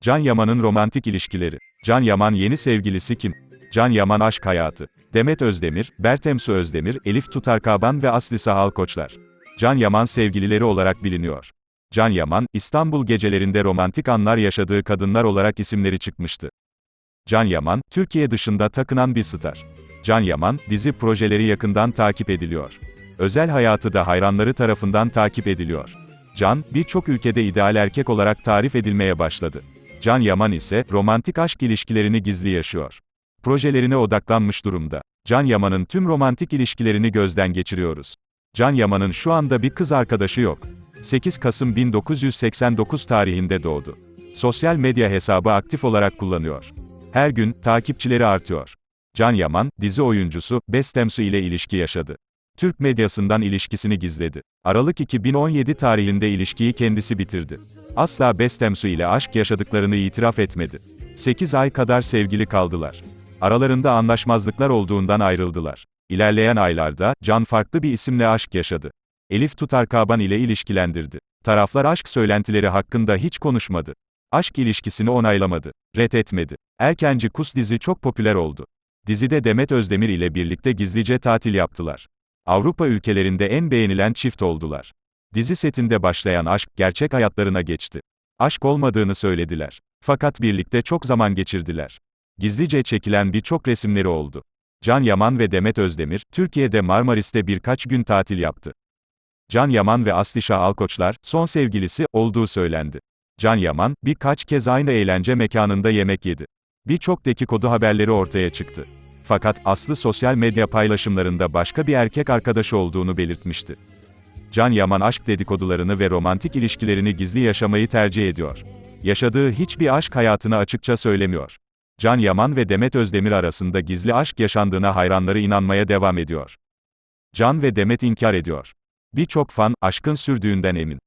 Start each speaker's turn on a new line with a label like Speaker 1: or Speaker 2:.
Speaker 1: Can Yaman'ın romantik ilişkileri. Can Yaman yeni sevgilisi kim? Can Yaman aşk hayatı. Demet Özdemir, Bertemsu Özdemir, Elif Tutarkaban ve Aslı Sahal Koçlar. Can Yaman sevgilileri olarak biliniyor. Can Yaman, İstanbul gecelerinde romantik anlar yaşadığı kadınlar olarak isimleri çıkmıştı. Can Yaman, Türkiye dışında takınan bir star. Can Yaman, dizi projeleri yakından takip ediliyor. Özel hayatı da hayranları tarafından takip ediliyor. Can, birçok ülkede ideal erkek olarak tarif edilmeye başladı. Can Yaman ise, romantik aşk ilişkilerini gizli yaşıyor. Projelerine odaklanmış durumda. Can Yaman'ın tüm romantik ilişkilerini gözden geçiriyoruz. Can Yaman'ın şu anda bir kız arkadaşı yok. 8 Kasım 1989 tarihinde doğdu. Sosyal medya hesabı aktif olarak kullanıyor. Her gün, takipçileri artıyor. Can Yaman, dizi oyuncusu, Bestemsu ile ilişki yaşadı. Türk medyasından ilişkisini gizledi. Aralık 2017 tarihinde ilişkiyi kendisi bitirdi. Asla Bestemsu ile aşk yaşadıklarını itiraf etmedi. 8 ay kadar sevgili kaldılar. Aralarında anlaşmazlıklar olduğundan ayrıldılar. İlerleyen aylarda, Can farklı bir isimle aşk yaşadı. Elif Tutarkaban ile ilişkilendirdi. Taraflar aşk söylentileri hakkında hiç konuşmadı. Aşk ilişkisini onaylamadı. Reddetmedi. Erkenci Kus dizi çok popüler oldu. Dizide Demet Özdemir ile birlikte gizlice tatil yaptılar. Avrupa ülkelerinde en beğenilen çift oldular. Dizi setinde başlayan aşk, gerçek hayatlarına geçti. Aşk olmadığını söylediler. Fakat birlikte çok zaman geçirdiler. Gizlice çekilen birçok resimleri oldu. Can Yaman ve Demet Özdemir, Türkiye'de Marmaris'te birkaç gün tatil yaptı. Can Yaman ve Aslişah Alkoçlar, son sevgilisi, olduğu söylendi. Can Yaman, birkaç kez aynı eğlence mekanında yemek yedi. Birçok dedikodu haberleri ortaya çıktı. Fakat Aslı sosyal medya paylaşımlarında başka bir erkek arkadaşı olduğunu belirtmişti. Can Yaman aşk dedikodularını ve romantik ilişkilerini gizli yaşamayı tercih ediyor. Yaşadığı hiçbir aşk hayatını açıkça söylemiyor. Can Yaman ve Demet Özdemir arasında gizli aşk yaşandığına hayranları inanmaya devam ediyor. Can ve Demet inkar ediyor. Birçok fan, aşkın sürdüğünden emin.